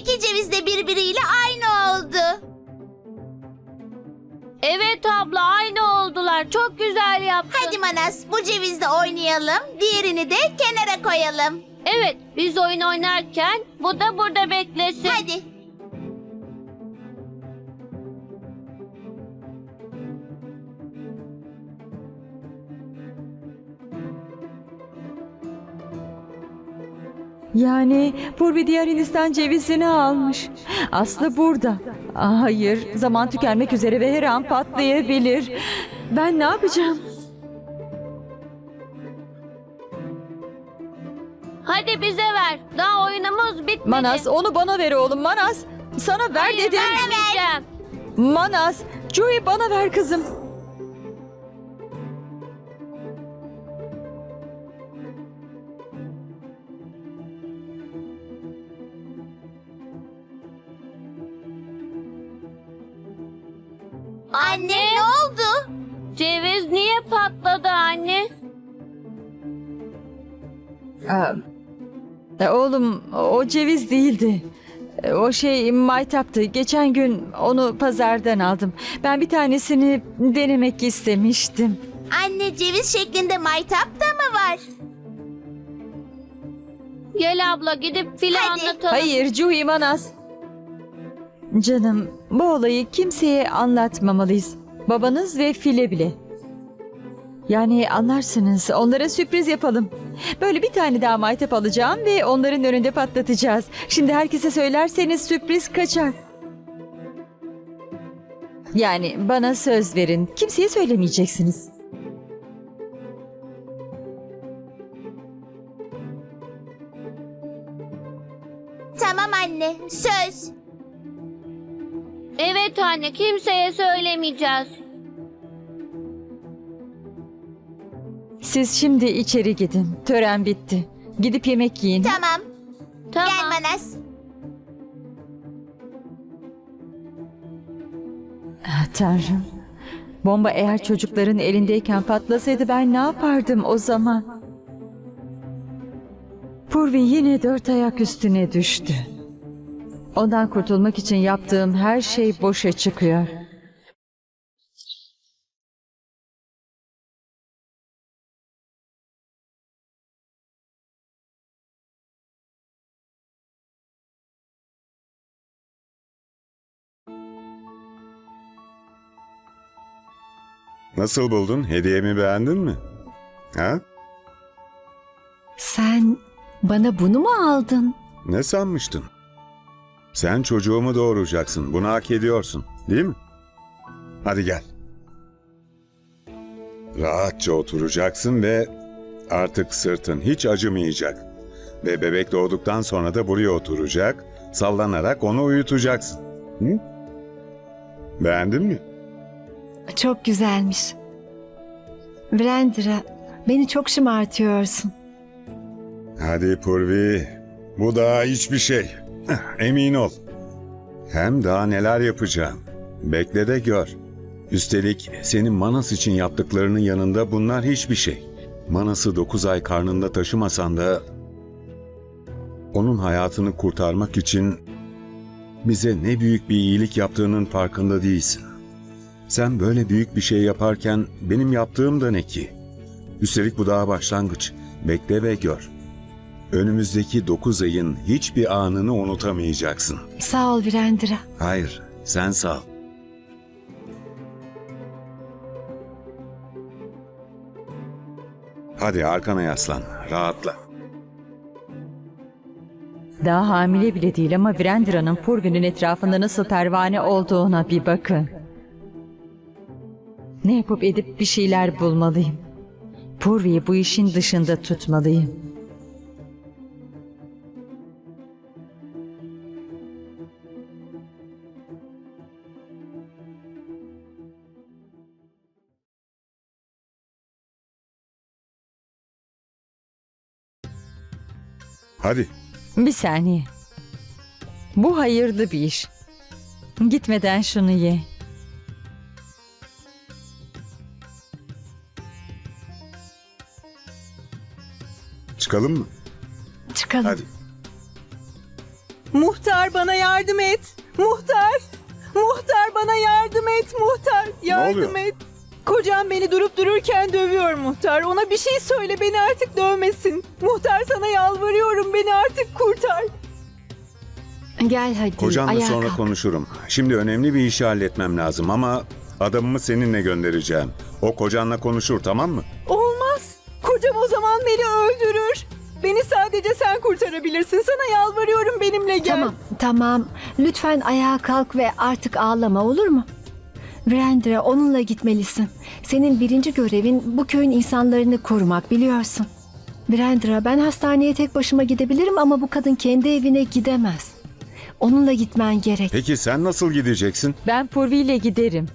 İki ceviz de birbiriyle aynı oldu. Evet abla aynı oldular. Çok güzel yaptın. Hadi Manas bu cevizle oynayalım. Diğerini de kenara koyalım. Evet biz oyun oynarken bu da burada beklesin. Hadi. Yani Purvi diğer Hindistan cevizini almış. Aslı burada. Aa, hayır, zaman tükenmek üzere ve her an patlayabilir. Ben ne yapacağım? Hadi bize ver. Daha oyunumuz bitmedi. Manas, onu bana ver oğlum Manas. Sana ver Hayır, dedim. vermeyeceğim. Manas, Joey bana ver kızım. Anne ne oldu? Ceviz niye patladı anne? Aa, e, oğlum, o ceviz değildi. E, O şey maytaptı. Geçen gün onu pazardan aldım. Ben bir tanesini denemek istemiştim. Anne ceviz şeklinde maytap da mı var? Gel abla gidip file Hadi. anlatalım. Hayır Cuhi Manas. Canım bu olayı kimseye anlatmamalıyız. Babanız ve File bile. Yani anlarsınız onlara sürpriz yapalım. Böyle bir tane daha maytap alacağım ve onların önünde patlatacağız. Şimdi herkese söylerseniz sürpriz kaçar. Yani bana söz verin. Kimseye söylemeyeceksiniz. Tamam anne söz. Evet anne kimseye söylemeyeceğiz. Siz şimdi içeri gidin. Tören bitti. Gidip yemek yiyin. Tamam. Tamam. Gel Manas. Ah, Tanrım. Bomba eğer çocukların elindeyken patlasaydı ben ne yapardım o zaman? Purvi yine dört ayak üstüne düştü. Ondan kurtulmak için yaptığım her şey boşa çıkıyor. Nasıl buldun? Hediyemi beğendin mi? Ha? Sen bana bunu mu aldın? Ne sanmıştın? Sen çocuğumu doğuracaksın. Bunu hak ediyorsun. Değil mi? Hadi gel. Rahatça oturacaksın ve artık sırtın hiç acımayacak. Ve bebek doğduktan sonra da buraya oturacak, sallanarak onu uyutacaksın. Hı? Beğendin mi? Çok güzelmiş. Brandra, beni çok şımartıyorsun. Hadi Purvi. Bu daha hiçbir şey. Emin ol. Hem daha neler yapacağım. Bekle de gör. Üstelik senin Manas için yaptıklarının yanında bunlar hiçbir şey. Manas'ı 9 ay karnında taşımasan da onun hayatını kurtarmak için bize ne büyük bir iyilik yaptığının farkında değilsin. Sen böyle büyük bir şey yaparken benim yaptığım da ne ki? Üstelik bu daha başlangıç. Bekle ve gör. Önümüzdeki 9 ayın hiçbir anını unutamayacaksın. Sağ ol Brandra. Hayır, sen sağ ol. Hadi arkana yaslan, rahatla. Daha hamile bile değil ama Virendra'nın Purvi'nin etrafında nasıl pervane olduğuna bir bakın. Ne yapıp edip bir şeyler bulmalıyım. Purvi'yi bu işin dışında tutmalıyım. Hadi, Bir saniye. Bu hayırlı bir iş. Gitmeden şunu ye. çıkalım mı? Çıkalım. Hadi. Muhtar bana yardım et. Muhtar. Muhtar bana yardım et muhtar. Yardım oluyor? et. Kocam beni durup dururken dövüyor muhtar. Ona bir şey söyle beni artık dövmesin. Muhtar sana yalvarıyorum beni artık kurtar. Gel hadi. Kocanla ayağa sonra kalk. konuşurum. Şimdi önemli bir işi halletmem lazım ama adamımı seninle göndereceğim. O kocanla konuşur tamam mı? Olmaz. Kocam o zaman beni öldürür. Beni sadece sen kurtarabilirsin. Sana yalvarıyorum benimle gel. Tamam, tamam. Lütfen ayağa kalk ve artık ağlama olur mu? Virendra onunla gitmelisin. Senin birinci görevin bu köyün insanlarını korumak biliyorsun. Virendra ben hastaneye tek başıma gidebilirim ama bu kadın kendi evine gidemez. Onunla gitmen gerek. Peki sen nasıl gideceksin? Ben Purvi ile giderim.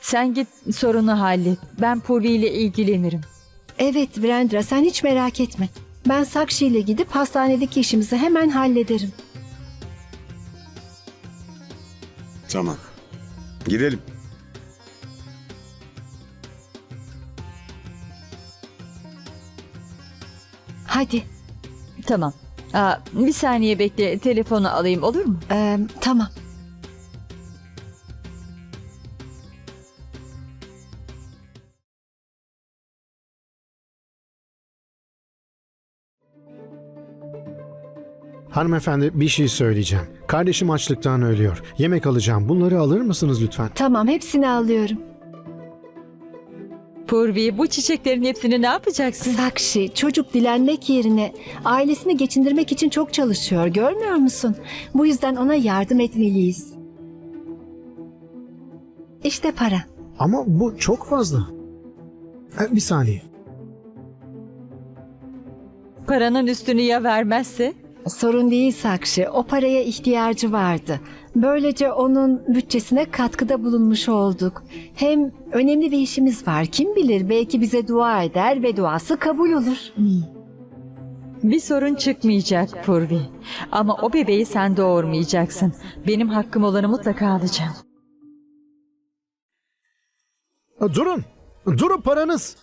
Sen git sorunu hallet. Ben Purvi ile ilgilenirim. Evet Virendra sen hiç merak etme. Ben Sakshi ile gidip hastanedeki işimizi hemen hallederim. Tamam. Gidelim. Hadi. Tamam. Aa, bir saniye bekle. Telefonu alayım olur mu? Ee, tamam. Hanımefendi bir şey söyleyeceğim. Kardeşim açlıktan ölüyor. Yemek alacağım. Bunları alır mısınız lütfen? Tamam hepsini alıyorum. Purvi bu çiçeklerin hepsini ne yapacaksın? Sakshi çocuk dilenmek yerine ailesini geçindirmek için çok çalışıyor görmüyor musun? Bu yüzden ona yardım etmeliyiz. İşte para. Ama bu çok fazla. E, Bir saniye. Paranın üstünü ya vermezse? Sorun değil Sakshi. O paraya ihtiyacı vardı. Böylece onun bütçesine katkıda bulunmuş olduk. Hem önemli bir işimiz var. Kim bilir belki bize dua eder ve duası kabul olur. Bir sorun çıkmayacak Purvi. Ama o bebeği sen doğurmayacaksın. Benim hakkım olanı mutlaka alacağım. Durun. Durun paranız.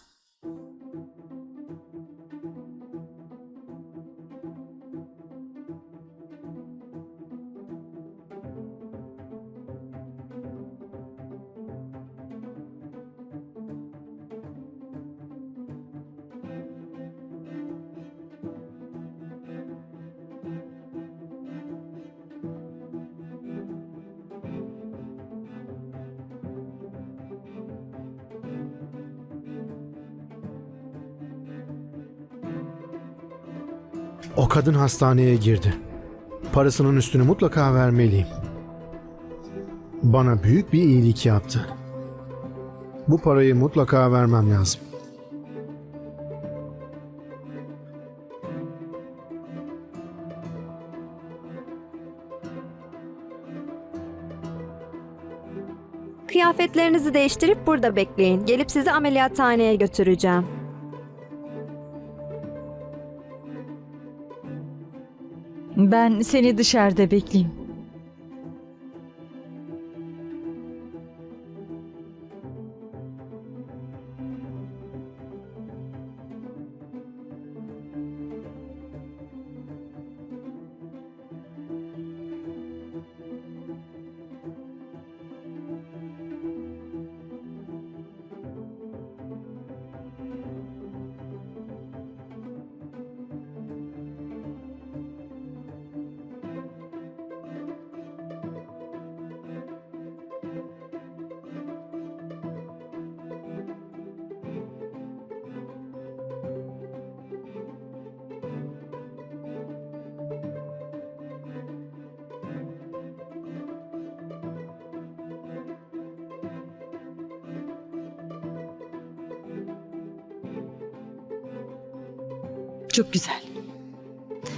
O kadın hastaneye girdi. Parasının üstünü mutlaka vermeliyim. Bana büyük bir iyilik yaptı. Bu parayı mutlaka vermem lazım. Kıyafetlerinizi değiştirip burada bekleyin. Gelip sizi ameliyathaneye götüreceğim. Ben seni dışarıda bekleyeyim. Çok güzel.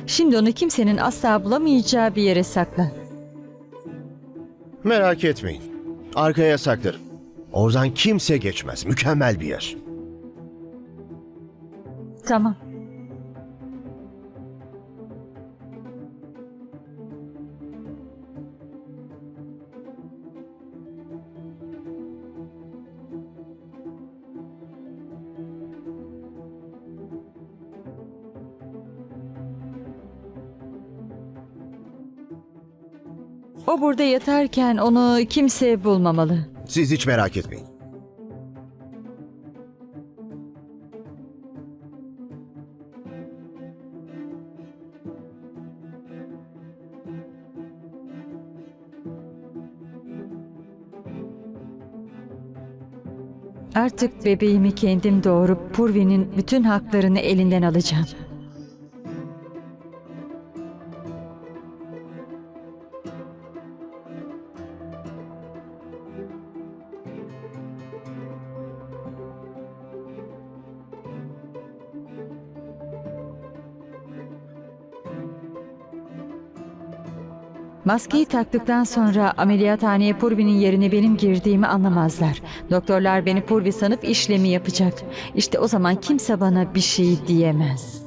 Şimdi onu kimsenin asla bulamayacağı bir yere sakla. Merak etmeyin. Arkaya saklarım. Oradan kimse geçmez. Mükemmel bir yer. Tamam. O burada yatarken onu kimse bulmamalı. Siz hiç merak etmeyin. Artık bebeğimi kendim doğurup Purvi'nin bütün haklarını elinden alacağım. Maskeyi taktıktan sonra ameliyathaneye Purvi'nin yerine benim girdiğimi anlamazlar. Doktorlar beni Purvi sanıp işlemi yapacak. İşte o zaman kimse bana bir şey diyemez.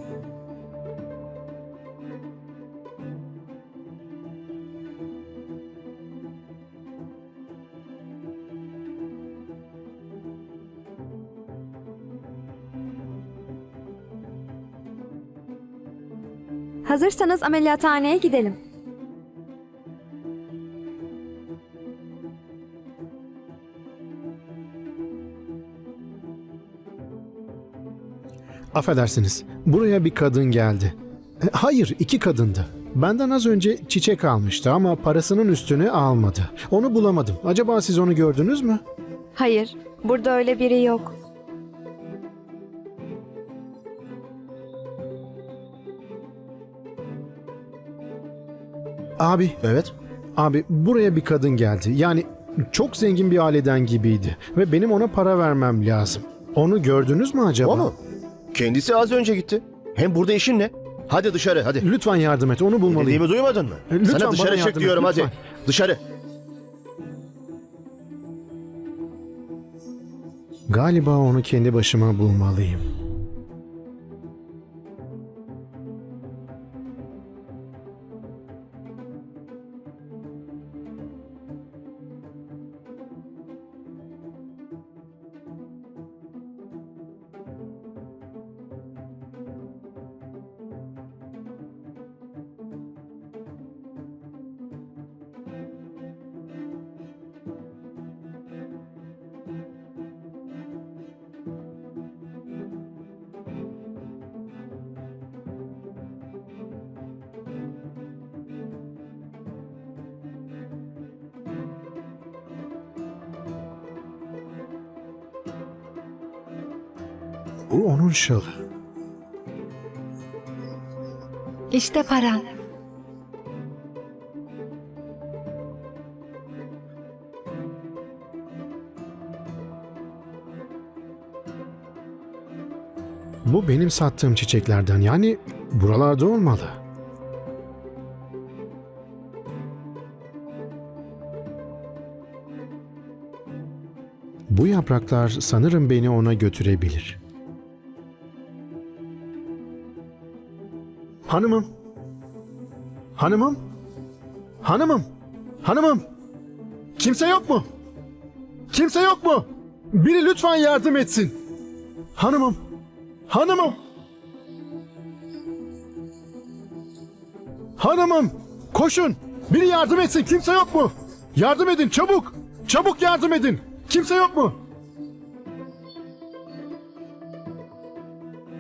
Hazırsanız ameliyathaneye gidelim. Affedersiniz. Buraya bir kadın geldi. E, Hayır, iki kadındı. Benden az önce çiçek almıştı ama parasının üstünü almadı. Onu bulamadım. Acaba siz onu gördünüz mü? Hayır, burada öyle biri yok. Abi, Evet. abi buraya bir kadın geldi. Yani çok zengin bir aileden gibiydi ve benim ona para vermem lazım. Onu gördünüz mü acaba? O mu? Kendisi az önce gitti. Hem burada işin ne? Hadi dışarı hadi. Lütfen yardım et. Onu bulmalıyım. Dediğimi duymadın mı? E, lütfen Sana bana dışarı yardım çık et, diyorum lütfen. hadi. Dışarı. Galiba onu kendi başıma bulmalıyım. Bu onun şalı. İşte paran. Bu benim sattığım çiçeklerden yani buralarda olmalı. Bu yapraklar sanırım beni ona götürebilir. Hanımım. Hanımım. Hanımım. Hanımım. Kimse yok mu? Kimse yok mu? Biri lütfen yardım etsin. Hanımım. Hanımım. Hanımım. Koşun. Biri yardım etsin. Kimse yok mu? Yardım edin çabuk. Çabuk yardım edin. Kimse yok mu?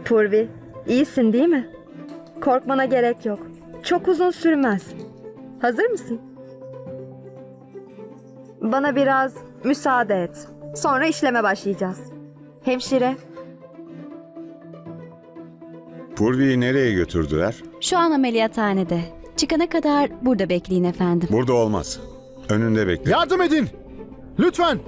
Purvi, iyisin değil mi? Korkmana gerek yok. Çok uzun sürmez. Hazır mısın? Bana biraz müsaade et. Sonra işleme başlayacağız. Hemşire, Purvi'yi nereye götürdüler? Şu an ameliyathanede. Çıkana kadar burada bekleyin efendim. Burada olmaz. Önünde bekle. Yardım edin. Lütfen.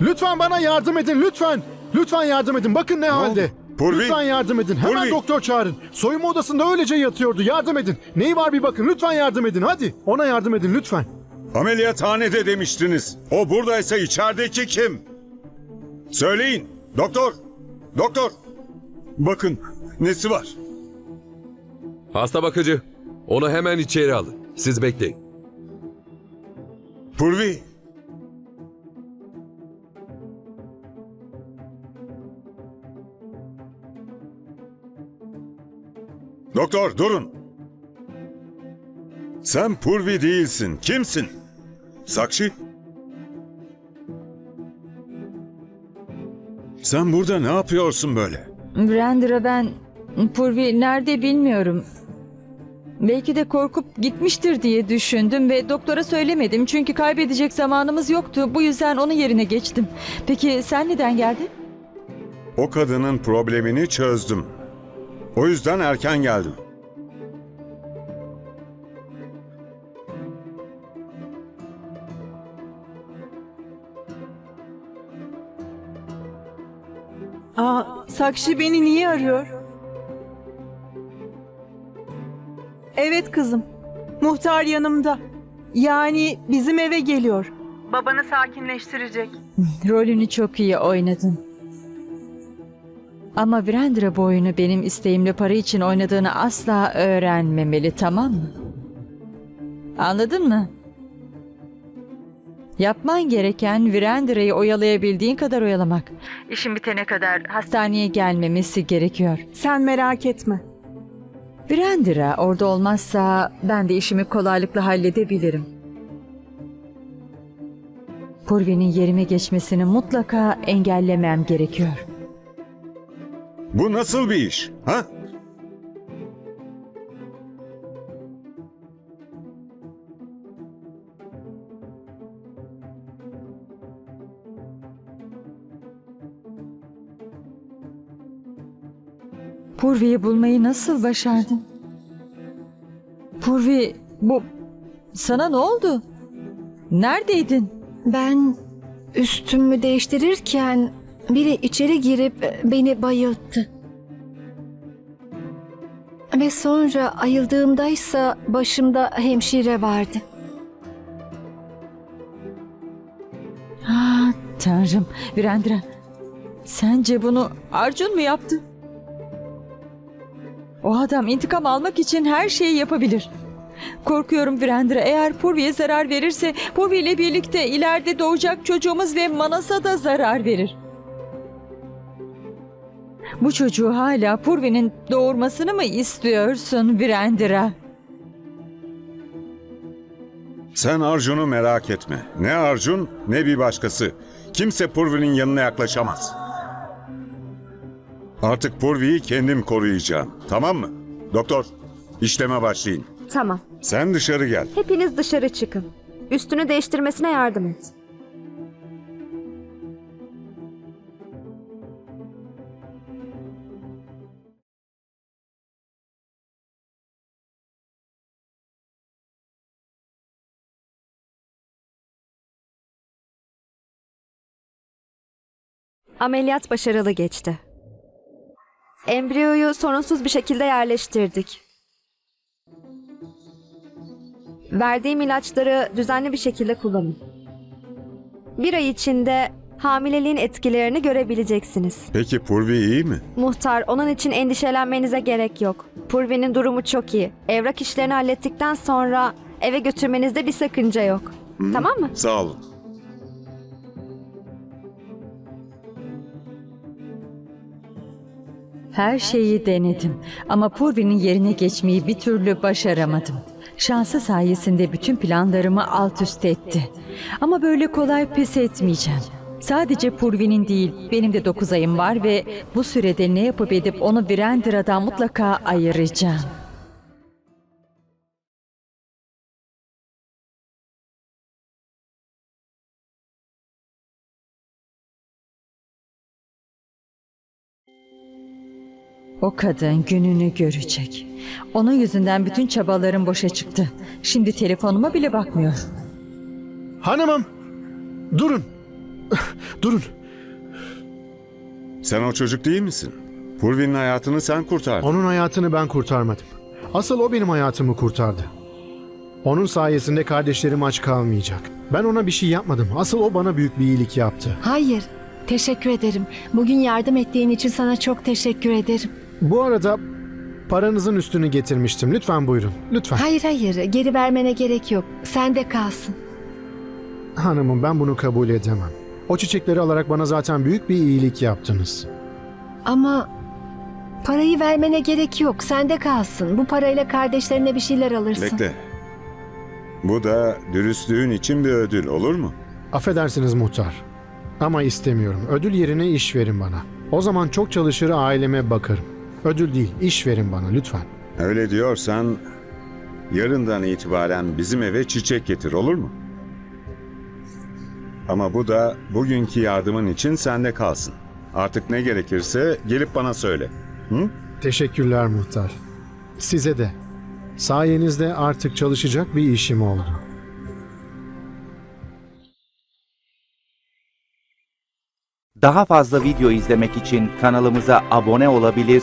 Lütfen bana yardım edin lütfen. Lütfen yardım edin. Bakın ne halde. Purvi. Lütfen yardım edin. Hemen Purvi. doktor çağırın. Soyunma odasında öylece yatıyordu. Yardım edin. Neyi var bir bakın. Lütfen yardım edin. Hadi. Ona yardım edin lütfen. Ameliyathanede demiştiniz. O buradaysa içerideki kim? Söyleyin. Doktor. Doktor. Bakın nesi var? Hasta bakıcı. Onu hemen içeri alın. Siz bekleyin. Purvi. Doktor durun. Sen Purvi değilsin. Kimsin? Sakshi? Sen burada ne yapıyorsun böyle? Brandra ben Purvi nerede bilmiyorum. Belki de korkup gitmiştir diye düşündüm ve doktora söylemedim. Çünkü kaybedecek zamanımız yoktu. Bu yüzden onun yerine geçtim. Peki sen neden geldin? O kadının problemini çözdüm. O yüzden erken geldim. Aa, Sakşi beni niye arıyor? Evet kızım. Muhtar yanımda. Yani bizim eve geliyor. Babanı sakinleştirecek. Rolünü çok iyi oynadın. Ama Brandra bu oyunu benim isteğimle para için oynadığını asla öğrenmemeli tamam mı? Anladın mı? Yapman gereken Virendra'yı oyalayabildiğin kadar oyalamak. İşin bitene kadar hastaneye gelmemesi gerekiyor. Sen merak etme. Virendra orada olmazsa ben de işimi kolaylıkla halledebilirim. Purvi'nin yerime geçmesini mutlaka engellemem gerekiyor. Bu nasıl bir iş? Ha? Purvi'yi bulmayı nasıl başardın? Purvi, bu sana ne oldu? Neredeydin? Ben üstümü değiştirirken biri içeri girip beni bayılttı. Ve sonra ayıldığımdaysa başımda hemşire vardı. Ah, Tanrım, Virendra. Sence bunu Arjun mu yaptı? O adam intikam almak için her şeyi yapabilir. Korkuyorum Virendra eğer Purvi'ye zarar verirse Purvi ile birlikte ileride doğacak çocuğumuz ve Manas'a da zarar verir. Bu çocuğu hala Purvi'nin doğurmasını mı istiyorsun Virendra? Sen Arjun'u merak etme. Ne Arjun ne bir başkası. Kimse Purvi'nin yanına yaklaşamaz. Artık Purvi'yi kendim koruyacağım. Tamam mı? Doktor, işleme başlayın. Tamam. Sen dışarı gel. Hepiniz dışarı çıkın. Üstünü değiştirmesine yardım et. Ameliyat başarılı geçti. Embriyoyu sorunsuz bir şekilde yerleştirdik. Verdiğim ilaçları düzenli bir şekilde kullanın. Bir ay içinde hamileliğin etkilerini görebileceksiniz. Peki Purvi iyi mi? Muhtar, onun için endişelenmenize gerek yok. Purvi'nin durumu çok iyi. Evrak işlerini hallettikten sonra eve götürmenizde bir sakınca yok. Tamam mı? Sağ olun. Her şeyi denedim ama Purvi'nin yerine geçmeyi bir türlü başaramadım. Şansı sayesinde bütün planlarımı alt üst etti. Ama böyle kolay pes etmeyeceğim. Sadece Purvi'nin değil, benim de 9 ayım var ve bu sürede ne yapıp edip onu Virendra'dan mutlaka ayıracağım. O kadın gününü görecek. Onun yüzünden bütün çabalarım boşa çıktı. Şimdi telefonuma bile bakmıyor. Hanımım! Durun! Durun! Sen o çocuk değil misin? Purvi'nin hayatını sen kurtardın. Onun hayatını ben kurtarmadım. Asıl o benim hayatımı kurtardı. Onun sayesinde kardeşlerim aç kalmayacak. Ben ona bir şey yapmadım. Asıl o bana büyük bir iyilik yaptı. Hayır, teşekkür ederim. Bugün yardım ettiğin için sana çok teşekkür ederim. Bu arada paranızın üstünü getirmiştim. Lütfen buyurun. Lütfen. Hayır hayır, geri vermene gerek yok. Sende kalsın. Hanımım ben bunu kabul edemem. O çiçekleri alarak bana zaten büyük bir iyilik yaptınız. Ama parayı vermene gerek yok. Sende kalsın. Bu parayla kardeşlerine bir şeyler alırsın. Bekle. Bu da dürüstlüğün için bir ödül olur mu? Affedersiniz muhtar. Ama istemiyorum. Ödül yerine iş verin bana. O zaman çok çalışır aileme bakarım. Ödül değil, iş verin bana lütfen. Öyle diyorsan yarından itibaren bizim eve çiçek getir olur mu? Ama bu da bugünkü yardımın için sende kalsın. Artık ne gerekirse gelip bana söyle. Hı? Teşekkürler muhtar. Size de. Sayenizde artık çalışacak bir işim oldu. Daha fazla video izlemek için kanalımıza abone olabilir,